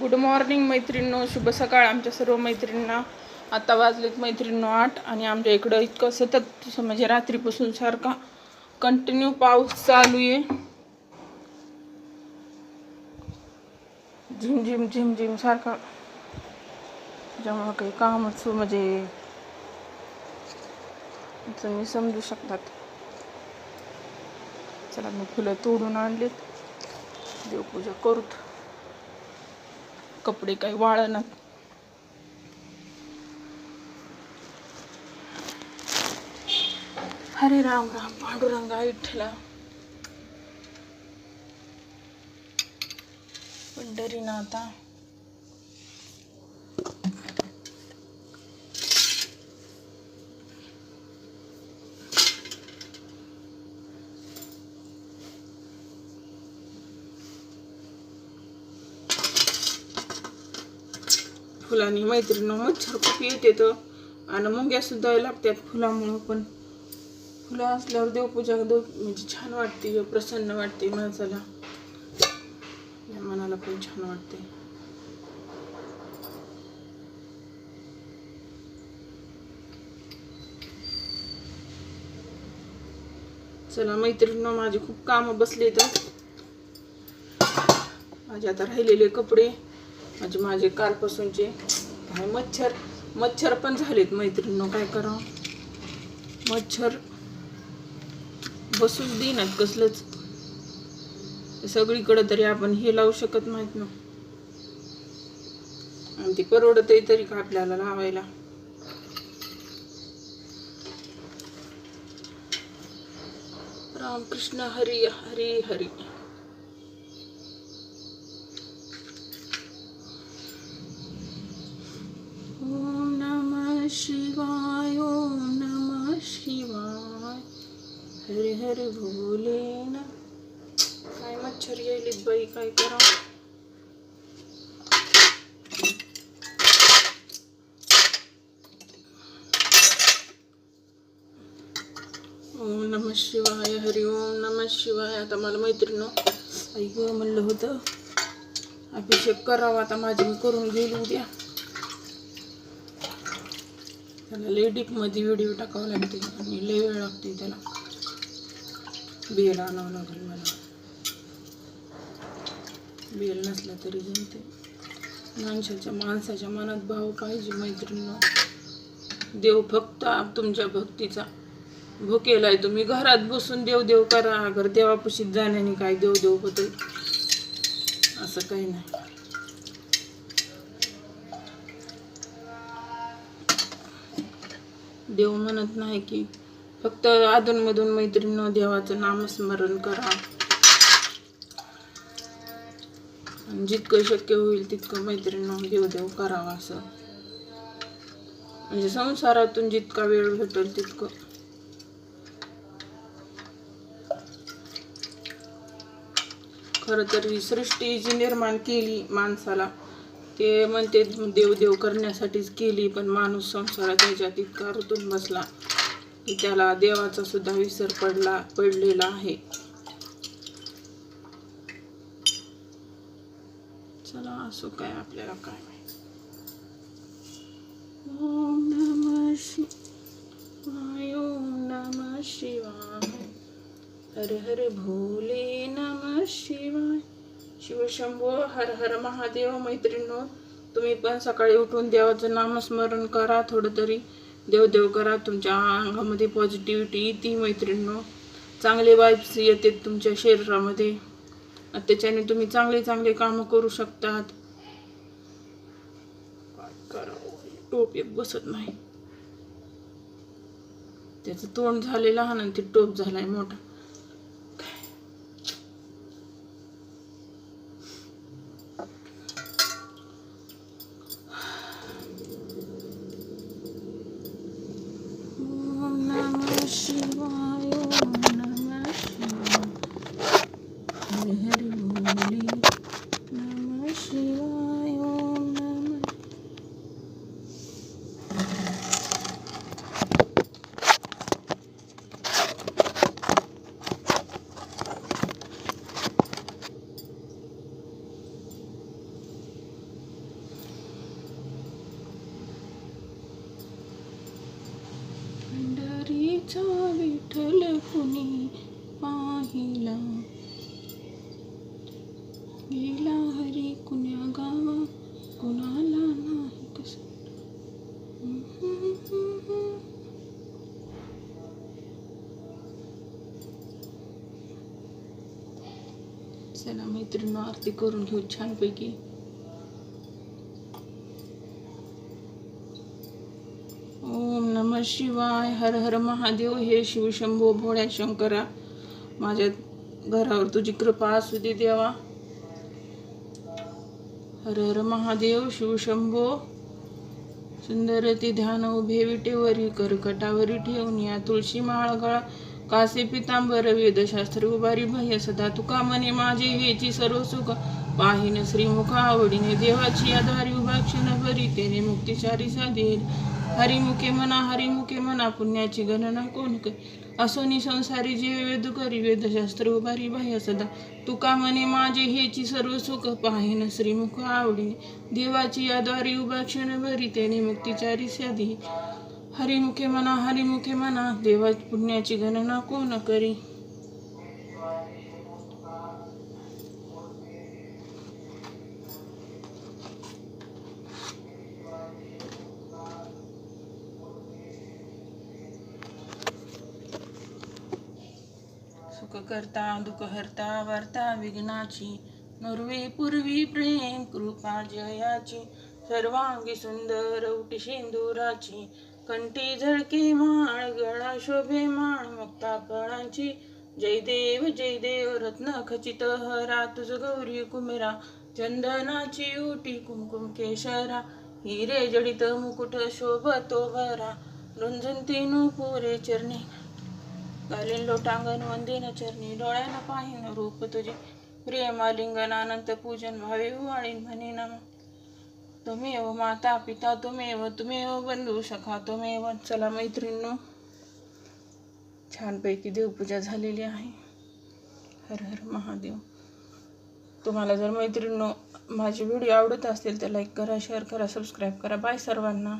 Good morning मैत्रिणींनो. शुभ सकाळ आमच्या सर्व मैत्रिणींना. आता वाजलेत मैत्रिणींनो आठ आणि आमच्या इकडं इतकं सतत म्हणजे रात्रीपासून सारखा कंटिन्यू पाऊस चालू आहे. झिम झिम झिम झिम सारखा. त्याच्यामुळं काही कामच म्हणजे तुम्ही समजू शकतात. चला मी फुलं तोडून आणलीत. देवपूजा करूत. कपडे काही वाळणार हरे राम राम पांडुरंगा विठ्ठला पंढरीनाथा फुलांनी मैत्रिणी मच्छर खूप येते. तर आणि मुंग्या सुद्धा लागतात फुलामुळं पण. फुलं असल्यावर देवपूजा देव म्हणजे छान वाटते प्रसन्न वाटते माणसाला. मनाला पण छान वाटते. चला मैत्रिणी माझे खूप कामं बसले तर माझे आता राहिलेले कपडे. म्हणजे माझे कालपासूनचे काय मच्छर मच्छर पण झालेत मैत्रिणीनं काय करावं? मच्छर बसूच देईनात कसलंच. सगळीकडं तरी आपण हे लावू शकत नाहीत ना. आणि ती परवडतही तरी का आपल्याला लावायला? रामकृष्ण हरी हरी हरी ओम नमः शिवाय ओम नमः शिवाय हरे हरे भोले ना। काय मच्छर यायलीत बाई काय करा? ओम नमः शिवाय हरि ओम नमः शिवाय. आता मला मैत्रिणं आई ग म्हणलं होतं अभिषेक करावा. आता माझी मी करून घेईल उद्या. त्याला लयमध्ये व्हिडिओ टाकावा लागते आणि लय वेळ लागते त्याला. बेल आणावं लागेल मला. बेल नसला तरी जमते. माणसाच्या माणसाच्या मनात भाव पाहिजे मैत्रीण देव फक्त तुमच्या भक्तीचा. भुकेला आहे तुम्ही. घरात बसून देव देव करा. घर देवापुशीत जाण्याने काय देव देव होतं असं काही नाही. देव म्हणत नाही की फक्त अधूनमधून मैत्रीण देवाचं नामस्मरण करा. जितकं शक्य होईल तितकं मैत्रीण देव देव करावा असं. म्हणजे संसारातून जितका वेळ भेटेल तितकं. खर तर ही सृष्टी जी निर्माण केली माणसाला ते म्हणते देवदेव करण्यासाठीच केली पण माणूस संसारात त्याच्यात इतका ऋतून बसला. त्याला देवाचा सुद्धा विसर पडला पडलेला आहे. चला असो काय आपल्याला काय ओम नमः शिवाय ओम नम शिवाय. हर हर भोले नमः शिवाय. शिवशंभो हर हर महादेव मैत्रिणो तुम्ही पण सकाळी उठून देवाचं नामस्मरण करा थोडं तरी. देवदेव करा तुमच्या अंगामध्ये पॉझिटिव्हिटी येते मैत्रिणो चांगले वाईब्स येते तुमच्या शरीरामध्ये. त्याच्याने तुम्ही चांगले चांगले कामं करू शकतात. टोप एक बसत नाही. त्याचं तोंड झालेलं हा ना ते टोप झालाय मोठा ओम नमः शिवाय ओम नमः शिवाय हरे हरे भोले नमः शिवाय ओम नमः तिचा विठ्ठल कुणी पाहिला. गेला हरी कुण्या गावा कुणाला नाही कस? चला मैत्रिणी आरती करून घेऊ छानपैकी ओम शिवाय. हर हर महादेव. हे शिवशंभो भोळ्या शंकरा. माझ्या घरावर तुझी कृपा असू दे देवा. हर हर महादेव शिवशंभो. सुंदर ती ध्यान उभे विटेवरी करकटावरी ठेवून या तुळशी माळगळा कासे पितांबर वेदशास्त्र उभारी भय सदा तुका म्हणे माझे हेची सर्व सुख. पाहिन श्रीमुख आवडीने देवाची आधारी उभा क्षण भरी तेने मुक्तिचारी साधेल हरिमुखे म्हणा हरिमुखे म्हणा पुण्याची गणना कोण कर? असोनी संसारी जे वेद करी वेदशास्त्र उभारी बाह्य सदा. तुका म्हणे माझे हेची सर्व सुख पाहिन श्रीमुख आवडीने. देवाची याद्वारी उभा क्षण भरी त्याने मुक्तिचारी साधी हरिमुखे म्हणा हरिमुखे म्हणा देवा पुण्याची गणना कोण करी? दुःख करता दुःख हरता वार्ता विघ्नाची. नुर्वी पूर्वी प्रेम कृपा जयाची. सर्वांगी सुंदर उटी सिंदुराची. कंठी झळके माळ गळा शोभे माळ मुक्ता फळांची जय देव जय देव रत्न खचित हरा तुझ गौरी कुमेरा. चंदनाची उटी कुमकुम केशरा. हिरे जडित मुकुट शोभतो भरा रुंजंती नुपुरे चरणी. घालीन लोटांगण वंदिन चरणी डोळ्यानं पाहिन रूप तुझे. प्रेमालिंगन अनंत पूजन भावे वाळीन म्हणे तुम्ही तुम्हेव माता पिता तुम्हेव तुम्हेव बंधू सखा तुम्हेव चला मैत्रिणींनो छानपैकी देवपूजा झालेली आहे. हर हर महादेव. तुम्हाला जर मैत्रिणींनो माझे व्हिडिओ आवडत असतील तर लाईक करा शेअर करा सबस्क्राईब करा. बाय सर्वांना.